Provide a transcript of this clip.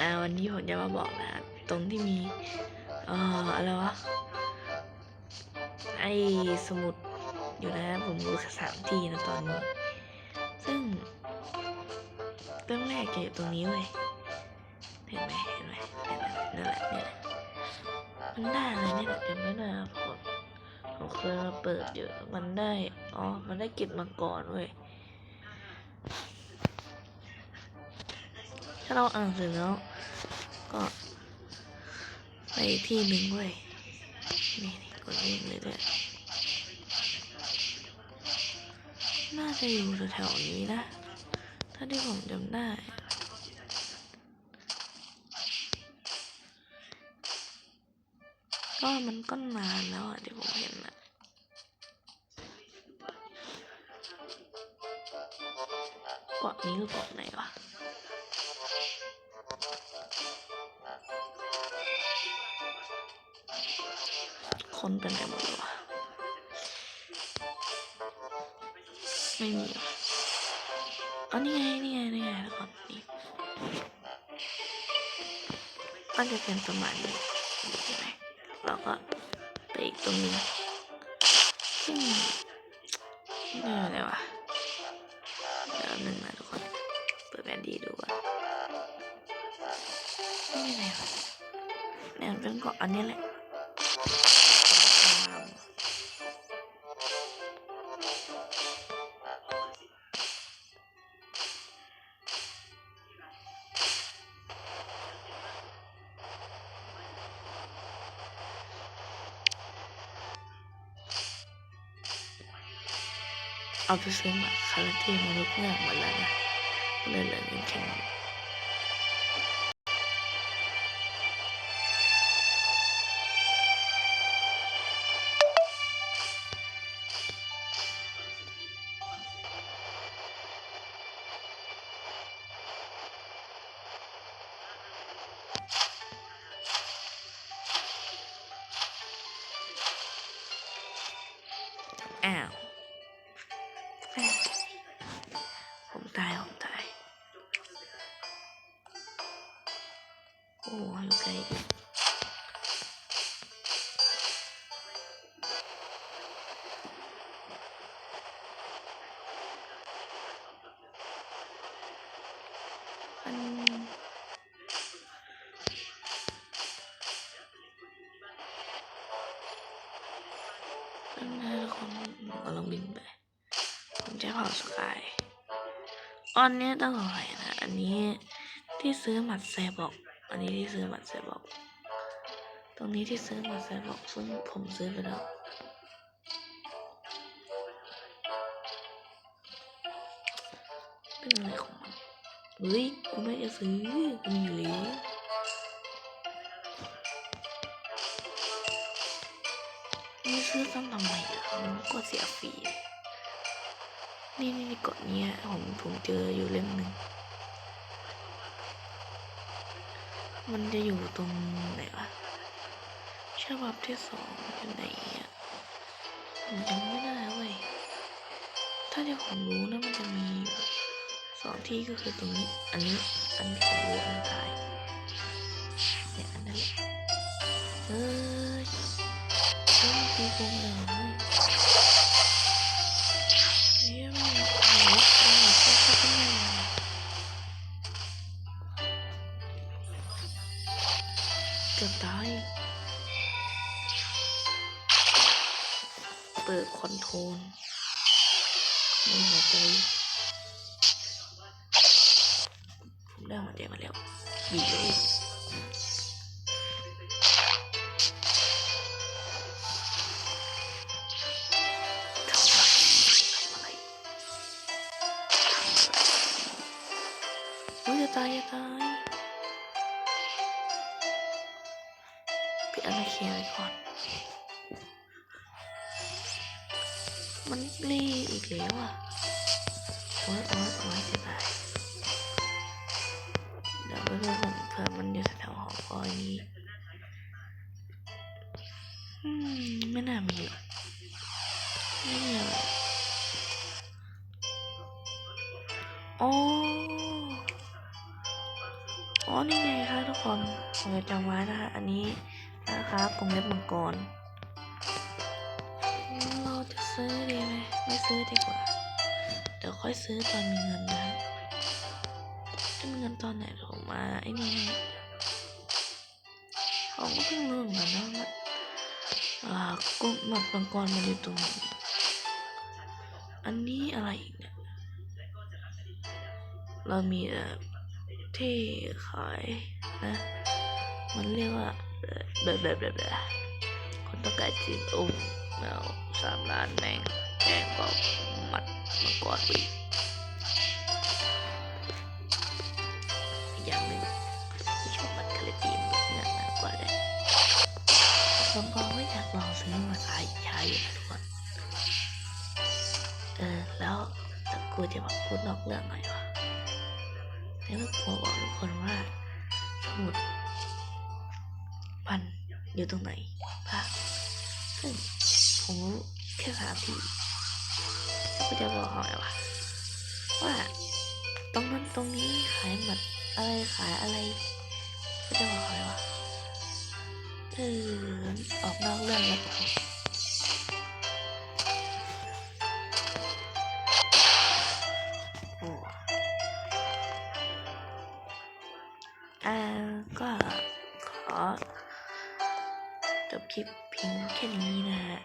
อ่าวันนี้ผมจะมาบอกนะตรงที่มีเอ่ออะไรวะไอสมุดอยู่นะผมรู้แค่สามที่นะตอนนี้ ซึ่งเริ่มแรกจะอยู่ตรงนี้เว้ยเห็นไหมเห็นไหมเห็นไหมนั่นแหละนี่แหละมันได้อะไรนี่แหละจำไม่ได้ครับผมผมเคยมาเปิดอยู่มันได้อ๋อมันได้เก็บมาก่อนเว้ย ถ้าเราอ่านเสร็จแล้ว ก็ ไปที่หนึ่งเว้ยนี่นี่กดเองเลยด้วยน่าจะอยู่แถวๆนี้นะ ถ้าที่ผมจำได้ก็มันก็นานแล้วอะที่ผมเห็นอะเกาะนี้คือเกาะไหนวะ คนเป็นไปหมดวะไม่มีวะอ๋อนี่ไงนี่ไงนี่ไงแล้วก่อนนี่ก็จะเป็นประมาณนี้ใช่ไหมแล้วก็ไปอีกตรงนี้ซึ่งนี่อะไรวะเดี๋ยวหนึ่งนะทุกคน เปิดแผนดีดูก่อนนี่ไงวะเนี่ยเป็นเกาะอันนี้แหละ เอาไปซื้อมาคาราเต้มนุษย์เงือกหมดแล้วนะเลยเหลือเงินแค่นี้อ้าว โอ้อยู่ไกลอีกมันเป็นไงทุกคนผมกำลังบินไป ผมจะเผาสกายอันเนี้ยต้องอะไรนะ อันนี้ที่ซื้อหมัดแซบอก อันนี้ที่ซื้อหมัดแซบอก ตรงนี้ที่ซื้อหมัดแซบอกซึ่งผมซื้อไปแล้วเป็นอะไรของมันเฮ้ยกูไม่จะซื้อกูมีอยู่แล้วไม่ซื้อซ้ำทำไมอะมันก็เสียฟรีนี่นี่เกาะเนี้ยผมผมเจออยู่เล่มหนึ่ง มันจะอยู่ตรงไหนวะฉบับที่สองอยู่ไหนอะผมจำไม่ได้เว้ย ถ้าที่ผมรู้นะมันจะมีสองที่ก็คือตรงนี้ อันนี้ อันที่ผมรู้อันท้ายเนี่ยอันนั้นเฮ้ยเฮ้ยตีกงเลย เกือบตาย เปิดคอนโทรลมีหัวใจผมได้หัวใจมาแล้วบีบเลยทำอะไรทำอะไรโอ้ยจะตายจะตาย ปิดอนาเคียไว้ก่อน มันรีอีกแล้วอะโอ้ยโอ้ยโอ้ยจะตายเดี๋ยวไปดูก่อนเผื่อมันอยู่แถวหอคอยนี้อืมไม่น่ามีหรอกไม่มีอะไรอ๋ออ๋อนี่ไงคะทุกคนผมจะจำไว้นะคะอันนี้ นะคะกรงเล็บมังกร เราจะซื้อดีไหมไม่ซื้อดีกว่า เดี๋ยวค่อยซื้อตอนมีเงินนะจะมีเงินตอนไหนเดี๋ยวผมมาไอ้นี่ให้ผมก็เพิ่งรู้เหมือนกันะว่าอ่ากรงหมัดมังกรมันอยู่ตรงไหนอันนี้อะไรอีกเนี่ยเรามีเอ่อที่ขายนะ มันเรียกว่า แบบแบบแบบแบบคนต้องการจีนโอ้แมวสามล้านแมงแพงกว่าหมัดมังกรไปอีกอีกอย่างหนึ่งที่ชอบมัดคาลิปีนงินมากกว่าเลยบางคนก็อยากลองซื้อมาใช้ใช้อยู่นะทุกคนเออแล้วแต่กูจะมาพูดนอกเรื่องหน่อยวะแล้วก็ผมบอกทุกคนว่าสมุด พันอยู่ตรงไหนบ้างซึ่งผมรู้แค่สามทีแล้วก็จะบอกเขาไงวะว่าตรงนั้นตรงนี้ขายหมดอะไรขายอะไรก็จะบอกเขาไงวะเออออกนอกเรื่องแล้วโอ้อ่ คลิปเพียงแค่นี้นะฮะ